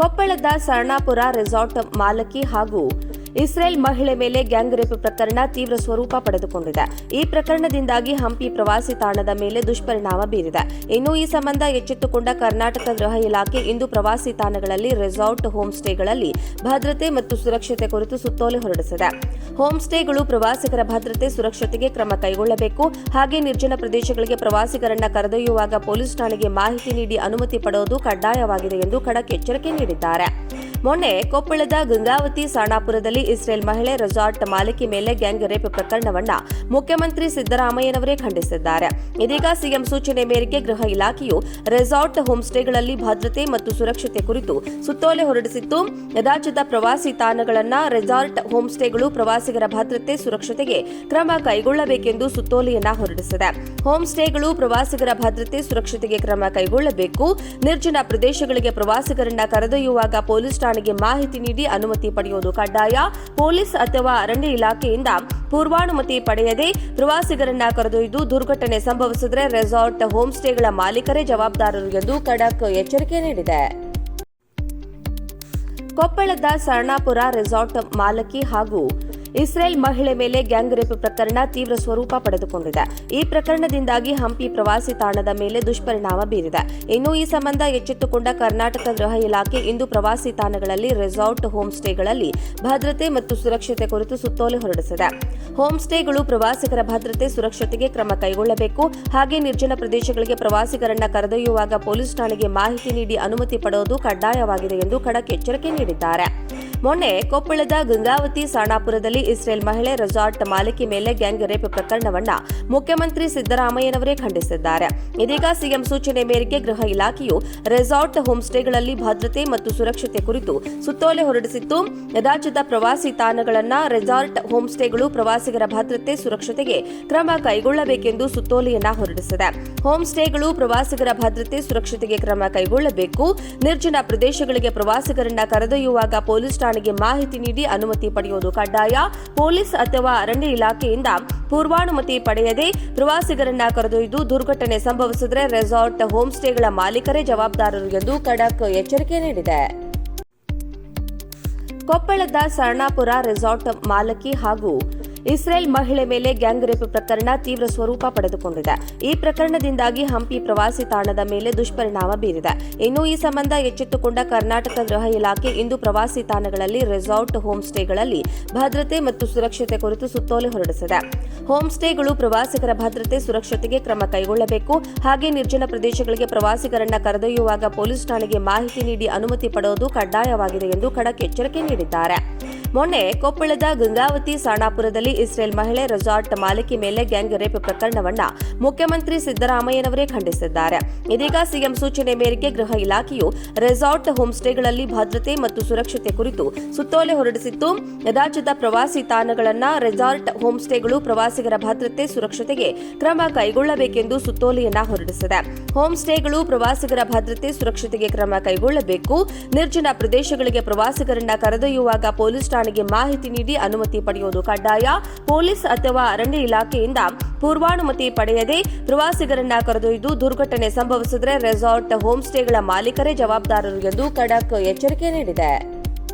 ಕೊಪ್ಪಳದ ಸರ್ಣಾಪುರ ರೆಸಾರ್ಟ್ ಮಾಲಕಿ ಹಾಗೂ ಇಸ್ರೇಲ್ ಮಹಿಳೆ ಮೇಲೆ ಗ್ಯಾಂಗ್ ರೇಪ್ ಪ್ರಕರಣ ತೀವ್ರ ಸ್ವರೂಪ ಪಡೆದುಕೊಂಡಿದೆ. ಈ ಪ್ರಕರಣದಿಂದಾಗಿ ಹಂಪಿ ಪ್ರವಾಸಿ ತಾಣದ ಮೇಲೆ ದುಷ್ಪರಿಣಾಮ ಬೀರಿದೆ. ಇನ್ನು ಈ ಸಂಬಂಧ ಎಚ್ಚೆತ್ತುಕೊಂಡ ಕರ್ನಾಟಕ ಗೃಹ ಇಲಾಖೆ ಇಂದು ಪ್ರವಾಸಿ ತಾಣಗಳಲ್ಲಿ ರೆಸಾರ್ಟ್, ಹೋಮ್ ಸ್ಟೇಗಳಲ್ಲಿ ಭದ್ರತೆ ಮತ್ತು ಸುರಕ್ಷತೆ ಕುರಿತು ಸುತ್ತೋಲೆ ಹೊರಡಿಸಿದೆ. ಹೋಮ್ ಸ್ಟೇಗಳು ಪ್ರವಾಸಿಗರ ಭದ್ರತೆ, ಸುರಕ್ಷತೆಗೆ ಕ್ರಮ ಕೈಗೊಳ್ಳಬೇಕು. ಹಾಗೆ ನಿರ್ಜನ ಪ್ರದೇಶಗಳಿಗೆ ಪ್ರವಾಸಿಗರನ್ನ ಕರೆದೊಯ್ಯುವಾಗ ಪೊಲೀಸ್ ಠಾಣೆಗೆ ಮಾಹಿತಿ ನೀಡಿ ಅನುಮತಿ ಪಡೆಯುವುದು ಕಡ್ಡಾಯವಾಗಿದೆ ಎಂದು ಖಡಕ್ ಎಚ್ಚರಿಕೆ ನೀಡಿದ್ದಾರೆ. ಮೊನ್ನೆ ಕೊಪ್ಪಳದ ಗಂಗಾವತಿ ಸಾಣಾಪುರದಲ್ಲಿ ಇಸ್ರೇಲ್ ಮಹಿಳೆ ರೆಸಾರ್ಟ್ ಮಾಲಕಿ ಮೇಲೆ ಗ್ಯಾಂಗ್ ರೇಪ್ ಪ್ರಕರಣವನ್ನ ಮುಖ್ಯಮಂತ್ರಿ ಸಿದ್ದರಾಮಯ್ಯನವರೇ ಖಂಡಿಸಿದ್ದಾರೆ. ಇದೀಗ ಸಿಎಂ ಸೂಚನೆ ಮೇರೆಗೆ ಗೃಹ ಇಲಾಖೆಯು ರೆಸಾರ್ಟ್ ಹೋಮ್ಸ್ಟೇಗಳಲ್ಲಿ ಭದ್ರತೆ ಮತ್ತು ಸುರಕ್ಷತೆ ಕುರಿತು ಸುತ್ತೋಲೆ ಹೊರಡಿಸಿತ್ತು. ರಾಜ್ಯದ ಪ್ರವಾಸಿ ತಾಣಗಳನ್ನ ರೆಸಾರ್ಟ್ ಹೋಮ್ಸ್ಟೇಗಳು ಪ್ರವಾಸಿಗರ ಭದ್ರತೆ, ಸುರಕ್ಷತೆಗೆ ಕ್ರಮ ಕೈಗೊಳ್ಳಬೇಕೆಂದು ಸುತ್ತೋಲೆಯನ್ನ ಹೊರಡಿಸಿದೆ. ಹೋಮ್ಸ್ಟೇಗಳು ಪ್ರವಾಸಿಗರ ಭದ್ರತೆ, ಸುರಕ್ಷತೆಗೆ ಕ್ರಮ ಕೈಗೊಳ್ಳಬೇಕು. ನಿರ್ಜನ ಪ್ರದೇಶಗಳಿಗೆ ಪ್ರವಾಸಿಗರನ್ನ ಕರೆದೊಯ್ಯುವಾಗ ಪೊಲೀಸ್ ಠಾಣೆಗೆ ಮಾಹಿತಿ ನೀಡಿ ಅನುಮತಿ ಪಡೆಯುವುದು ಕಡ್ಡಾಯ. ಪೊಲೀಸ್ ಅಥವಾ ಅರಣ್ಯ ಇಲಾಖೆಯಿಂದ ಪೂರ್ವಾನುಮತಿ ಪಡೆಯದೆ ಪ್ರವಾಸಿಗರನ್ನ ಕರೆದೊಯ್ದು ದುರ್ಘಟನೆ ಸಂಭವಿಸಿದರೆ ರೆಸಾರ್ಟ್ ಹೋಂಸ್ಟೇಗಳ ಮಾಲೀಕರೇ ಜವಾಬ್ದಾರರು ಎಂದು ಖಡಕ್ ಎಚ್ಚರಿಕೆ ನೀಡಿದೆ. ಕೊಪ್ಪಳದ ಸರ್ಣಾಪುರ ರೆಸಾರ್ಟ್ ಮಾಲಕಿ ಹಾಗೂ ಇಸ್ರೇಲ್ ಮಹಿಳೆ ಮೇಲೆ ಗ್ಯಾಂಗ್ ರೇಪ್ ಪ್ರಕರಣ ತೀವ್ರ ಸ್ವರೂಪ ಪಡೆದುಕೊಂಡಿದೆ. ಈ ಪ್ರಕರಣದಿಂದಾಗಿ ಹಂಪಿ ಪ್ರವಾಸಿ ತಾಣದ ಮೇಲೆ ದುಷ್ಪರಿಣಾಮ ಬೀರಿದೆ. ಇನ್ನು ಈ ಸಂಬಂಧ ಎಚ್ಚೆತ್ತುಕೊಂಡ ಕರ್ನಾಟಕ ಗೃಹ ಇಲಾಖೆ ಇಂದು ಪ್ರವಾಸಿ ತಾಣಗಳಲ್ಲಿ ರೆಸಾರ್ಟ್, ಹೋಮ್ ಸ್ಟೇಗಳಲ್ಲಿ ಭದ್ರತೆ ಮತ್ತು ಸುರಕ್ಷತೆ ಕುರಿತು ಸುತ್ತೋಲೆ ಹೊರಡಿಸಿದೆ. ಹೋಮ್ ಸ್ಟೇಗಳು ಪ್ರವಾಸಿಗರ ಭದ್ರತೆ, ಸುರಕ್ಷತೆಗೆ ಕ್ರಮ ಕೈಗೊಳ್ಳಬೇಕು. ಹಾಗೆ ನಿರ್ಜನ ಪ್ರದೇಶಗಳಿಗೆ ಪ್ರವಾಸಿಗರನ್ನ ಕರೆದೊಯ್ಯುವಾಗ ಪೊಲೀಸ್ ಠಾಣೆಗೆ ಮಾಹಿತಿ ನೀಡಿ ಅನುಮತಿ ಪಡೆಯುವುದು ಕಡ್ಡಾಯವಾಗಿದೆ ಎಂದು ಖಡಕ್ ಎಚ್ಚರಿಕೆ ನೀಡಿದ್ದಾರೆ. ಮೊನ್ನೆ ಕೊಪ್ಪಳದ ಗಂಗಾವತಿ, ಸಾಣಾಪುರದಲ್ಲಿ ಇಸ್ರೇಲ್ ಮಹಿಳೆ ರೆಸಾರ್ಟ್ ಮಾಲಕಿ ಮೇಲೆ ಗ್ಯಾಂಗ್ ರೇಪ್ ಪ್ರಕರಣವನ್ನ ಮುಖ್ಯಮಂತ್ರಿ ಸಿದ್ದರಾಮಯ್ಯನವರೇ ಖಂಡಿಸಿದ್ದಾರೆ. ಇದೀಗ ಸಿಎಂ ಸೂಚನೆ ಮೇರೆಗೆ ಗೃಹ ಇಲಾಖೆಯು ರೆಸಾರ್ಟ್ ಹೋಮ್ಸ್ಟೇಗಳಲ್ಲಿ ಭದ್ರತೆ ಮತ್ತು ಸುರಕ್ಷತೆ ಕುರಿತು ಸುತ್ತೋಲೆ ಹೊರಡಿಸಿತ್ತು. ರಾಜ್ಯದ ಪ್ರವಾಸಿ ತಾಣಗಳನ್ನ ರೆಸಾರ್ಟ್ ಹೋಮ್ಸ್ಟೇಗಳು ಪ್ರವಾಸಿಗರ ಭದ್ರತೆ ಸುರಕ್ಷತೆಗೆ ಕ್ರಮ ಕೈಗೊಳ್ಳಬೇಕೆಂದು ಸುತ್ತೋಲೆಯನ್ನ ಹೊರಡಿಸಿದೆ. ಹೋಮ್ಸ್ಟೇಗಳು ಪ್ರವಾಸಿಗರ ಭದ್ರತೆ ಸುರಕ್ಷತೆಗೆ ಕ್ರಮ ಕೈಗೊಳ್ಳಬೇಕು. ನಿರ್ಜನ ಪ್ರದೇಶಗಳಿಗೆ ಪ್ರವಾಸಿಗರನ್ನ ಕರೆದೊಯ್ಯುವಾಗ ಪೊಲೀಸ್ ಠಾಣೆಗೆ ಮಾಹಿತಿ ನೀಡಿ ಅನುಮತಿ ಪಡೆಯುವುದು ಕಡ್ಡಾಯ. ಪೊಲೀಸ್ ಅಥವಾ ಅರಣ್ಯ ಇಲಾಖೆಯಿಂದ ಪೂರ್ವಾನುಮತಿ ಪಡೆಯದೆ ಪ್ರವಾಸಿಗರನ್ನ ಕರೆದೊಯ್ದು ದುರ್ಘಟನೆ ಸಂಭವಿಸಿದರೆ ರೆಸಾರ್ಟ್ ಹೋಂಸ್ಟೇಗಳ ಮಾಲೀಕರೇ ಜವಾಬ್ದಾರರು ಎಂದು ಖಡಕ್ ಎಚ್ಚರಿಕೆ ನೀಡಿದೆ. ಕೊಪ್ಪಳದ ಸರ್ಣಾಪುರ ರೆಸಾರ್ಟ್ ಮಾಲಕಿ ಹಾಗೂ ಇಸ್ರೇಲ್ ಮಹಿಳೆ ಮೇಲೆ ಗ್ಯಾಂಗ್ ರೇಪ್ ಪ್ರಕರಣ ತೀವ್ರ ಸ್ವರೂಪ ಪಡೆದುಕೊಂಡಿದೆ. ಈ ಪ್ರಕರಣದಿಂದಾಗಿ ಹಂಪಿ ಪ್ರವಾಸಿ ತಾಣದ ಮೇಲೆ ದುಷ್ಪರಿಣಾಮ ಬೀರಿದೆ. ಇನ್ನು ಈ ಸಂಬಂಧ ಎಚ್ಚೆತ್ತುಕೊಂಡ ಕರ್ನಾಟಕ ಗೃಹ ಇಲಾಖೆ ಇಂದು ಪ್ರವಾಸಿ ತಾಣಗಳಲ್ಲಿ ರೆಸಾರ್ಟ್, ಹೋಮ್ ಸ್ಟೇಗಳಲ್ಲಿ ಭದ್ರತೆ ಮತ್ತು ಸುರಕ್ಷತೆ ಕುರಿತು ಸುತ್ತೋಲೆ ಹೊರಡಿಸಿದೆ. ಹೋಮ್ ಸ್ಟೇಗಳು ಪ್ರವಾಸಿಗರ ಭದ್ರತೆ, ಸುರಕ್ಷತೆಗೆ ಕ್ರಮ ಕೈಗೊಳ್ಳಬೇಕು. ಹಾಗೆ ನಿರ್ಜನ ಪ್ರದೇಶಗಳಿಗೆ ಪ್ರವಾಸಿಗರನ್ನ ಕರೆದೊಯ್ಯುವಾಗ ಪೊಲೀಸ್ ಠಾಣೆಗೆ ಮಾಹಿತಿ ನೀಡಿ ಅನುಮತಿ ಪಡೆಯುವುದು ಕಡ್ಡಾಯವಾಗಿದೆ ಎಂದು ಖಡಕ್ ಎಚ್ಚರಿಕೆ ನೀಡಿದ್ದಾರೆ. ಮೊನ್ನೆ ಕೊಪ್ಪಳದ ಗಂಗಾವತಿ ಸಾಣಾಪುರದಲ್ಲಿ ಇಸ್ರೇಲ್ ಮಹಿಳೆ ರೆಸಾರ್ಟ್ ಮಾಲಕಿ ಮೇಲೆ ಗ್ಯಾಂಗ್ ರೇಪ್ ಪ್ರಕರಣವನ್ನ ಮುಖ್ಯಮಂತ್ರಿ ಸಿದ್ದರಾಮಯ್ಯನವರೇ ಖಂಡಿಸಿದ್ದಾರೆ. ಇದೀಗ ಸಿಎಂ ಸೂಚನೆ ಮೇರೆಗೆ ಗೃಹ ಇಲಾಖೆಯು ರೆಸಾರ್ಟ್ ಹೋಮ್ಸ್ಟೇಗಳಲ್ಲಿ ಭದ್ರತೆ ಮತ್ತು ಸುರಕ್ಷತೆ ಕುರಿತು ಸುತ್ತೋಲೆ ಹೊರಡಿಸಿತ್ತು. ರಾಜ್ಯದ ಪ್ರವಾಸಿ ತಾಣಗಳನ್ನ ರೆಸಾರ್ಟ್ ಹೋಮ್ಸ್ಟೇಗಳು ಪ್ರವಾಸಿಗರ ಭದ್ರತೆ, ಸುರಕ್ಷತೆಗೆ ಕ್ರಮ ಕೈಗೊಳ್ಳಬೇಕೆಂದು ಸುತ್ತೋಲೆಯನ್ನ ಹೊರಡಿಸಿದೆ. ಹೋಮ್ಸ್ಟೇಗಳು ಪ್ರವಾಸಿಗರ ಭದ್ರತೆ, ಸುರಕ್ಷತೆಗೆ ಕ್ರಮ ಕೈಗೊಳ್ಳಬೇಕು. ನಿರ್ಜನ ಪ್ರದೇಶಗಳಿಗೆ ಪ್ರವಾಸಿಗರನ್ನ ಕರೆದೊಯ್ಯುವಾಗ ಪೊಲೀಸ್ ಠಾಣೆಗೆ ಮಾಹಿತಿ ನೀಡಿ ಅನುಮತಿ ಪಡೆಯುವುದು ಕಡ್ಡಾಯ. ಪೊಲೀಸ್ ಅಥವಾ ಅರಣ್ಯ ಇಲಾಖೆಯಿಂದ ಪೂರ್ವಾನುಮತಿ ಪಡೆಯದೆ ಪ್ರವಾಸಿಗರನ್ನ ಕರೆದೊಯ್ದು ದುರ್ಘಟನೆ ಸಂಭವಿಸಿದರೆ ರೆಸಾರ್ಟ್ ಹೋಂಸ್ಟೇಗಳ ಮಾಲೀಕರೇ ಜವಾಬ್ದಾರರು ಎಂದು ಖಡಕ್ ಎಚ್ಚರಿಕೆ ನೀಡಿದೆ.